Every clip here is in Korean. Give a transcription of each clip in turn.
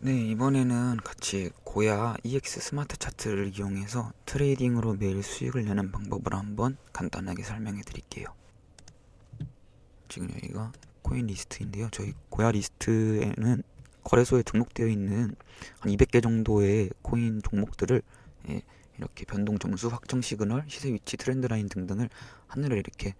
네, 이번에는 같이 고야 EX 스마트 차트를 이용해서 트레이딩으로 매일 수익을 내는 방법을 한번 간단하게 설명해 드릴게요. 지금 여기가 코인 리스트인데요. 저희 고야 리스트에는 거래소에 등록되어 있는 한 200개 정도의 코인 종목들을 예, 이렇게 변동 점수, 확정 시그널, 시세 위치, 트렌드 라인 등등을 하늘에 이렇게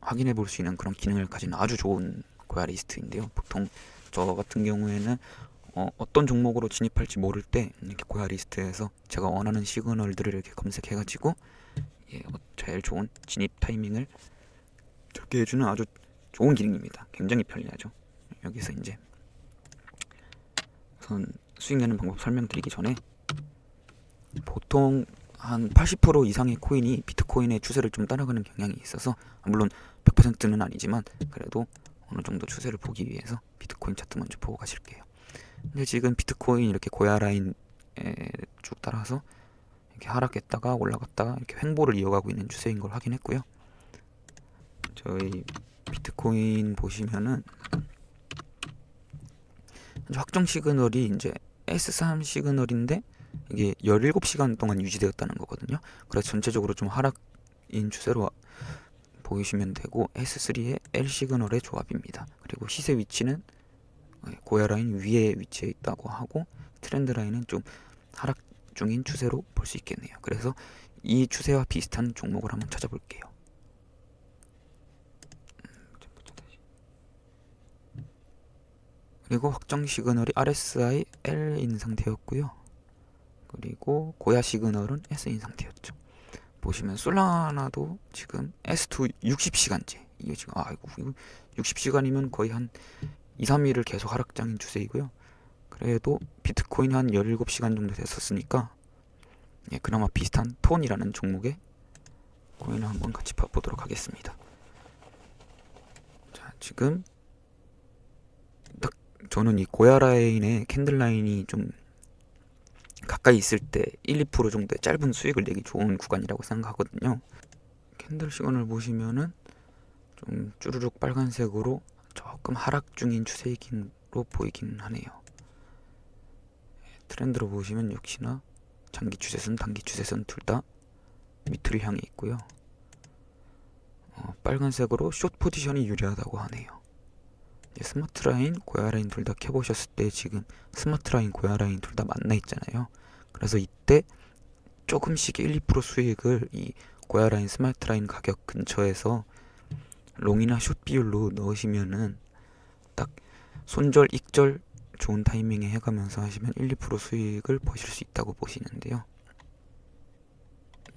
확인해 볼 수 있는 그런 기능을 가진 아주 좋은 고야 리스트인데요. 보통 저 같은 경우에는 어, 어떤 종목으로 진입할지 모를 때 이렇게 고야 리스트에서 제가 원하는 시그널들을 이렇게 검색해가지고 예, 어, 제일 좋은 진입 타이밍을 적게 해주는 아주 좋은 기능입니다. 굉장히 편리하죠. 여기서 이제 우선 수익 내는 방법 설명드리기 전에 보통 한 80% 이상의 코인이 비트코인의 추세를 좀 따라가는 경향이 있어서 물론 100%는 아니지만 그래도 어느 정도 추세를 보기 위해서 비트코인 차트 먼저 보고 가실게요. 근데 지금 비트코인 이렇게 고야 라인에 쭉 따라서 이렇게 하락했다가 올라갔다가 이렇게 횡보를 이어가고 있는 추세인 걸 확인했고요. 저희 비트코인 보시면은 확정 시그널이 이제 S3 시그널인데 이게 17시간 동안 유지되었다는 거거든요. 그래서 전체적으로 좀 하락인 추세로 보이시면 되고 S3의 L 시그널의 조합입니다. 그리고 시세 위치는 고야 라인 위에 위치해 있다고 하고 트렌드 라인은 좀 하락 중인 추세로 볼 수 있겠네요. 그래서 이 추세와 비슷한 종목을 한번 찾아볼게요. 그리고 확정 시그널이 RSI L인 상태였고요. 그리고 고야 시그널은 S인 상태였죠. 보시면 솔라나도 지금 S2 60시간째 이게 지금 아이고 이거 60시간이면 거의 한 2, 3일을 계속 하락장인 추세이고요. 그래도 비트코인 한 17시간 정도 됐었으니까 예, 그나마 비슷한 톤이라는 종목의 코인을 한번 같이 봐보도록 하겠습니다. 자, 지금 딱 저는 이 고야 라인의 캔들 라인이 좀 가까이 있을 때 1, 2% 정도의 짧은 수익을 내기 좋은 구간이라고 생각하거든요. 캔들 시간을 보시면은 좀 쭈르륵 빨간색으로 조금 하락 중인 추세이긴로 보이긴 하네요. 트렌드로 보시면 역시나 장기 추세선, 단기 추세선 둘 다 밑으로 향해 있고요. 어, 빨간색으로 숏 포지션이 유리하다고 하네요. 스마트 라인, 고야 라인 둘 다 켜보셨을 때 지금 스마트 라인, 고야 라인 둘 다 만나 있잖아요. 그래서 이때 조금씩 1, 2% 수익을 이 고야 라인, 스마트 라인 가격 근처에서 롱이나 숏 비율로 넣으시면은 딱 손절, 익절 좋은 타이밍에 해가면서 하시면 1, 2% 수익을 보실 수 있다고 보시는데요.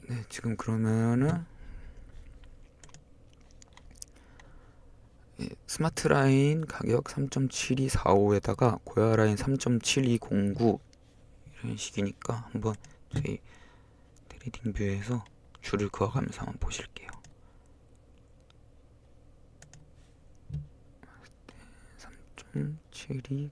네, 지금 그러면은 예, 스마트 라인 가격 3.7245에다가 고야 라인 3.7209 이런 식이니까 한번 저희 트레이딩 뷰에서 줄을 그어가면서 한번 보실게요. 3.7209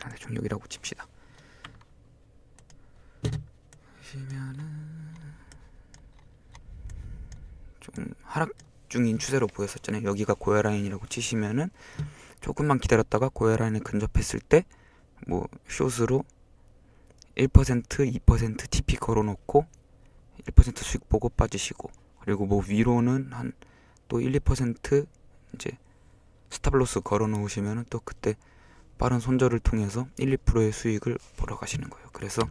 아, 대충 여기라고 칩시다. 보시면은 좀 하락 중인 추세로 보였었잖아요. 여기가 고야 라인이라고 치시면은 조금만 기다렸다가 고야 라인에 근접했을 때 뭐 숏으로 1% 2% TP 걸어놓고 1% 수익 보고 빠지시고 그리고 뭐 위로는 한 또 1, 2% 이제 스탑로스 걸어 놓으시면은 또 그때 빠른 손절을 통해서 1, 2%의 수익을 벌어 가시는 거예요. 그래서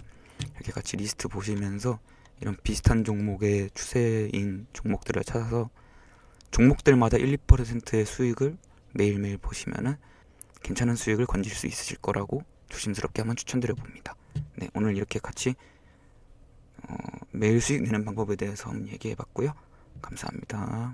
이렇게 같이 리스트 보시면서 이런 비슷한 종목의 추세인 종목들을 찾아서 종목들마다 1, 2%의 수익을 매일매일 보시면은 괜찮은 수익을 건질 수 있으실 거라고 조심스럽게 한번 추천드려 봅니다. 네, 오늘 이렇게 같이 어, 매일 수익 내는 방법에 대해서 한번 얘기해 봤고요. 감사합니다.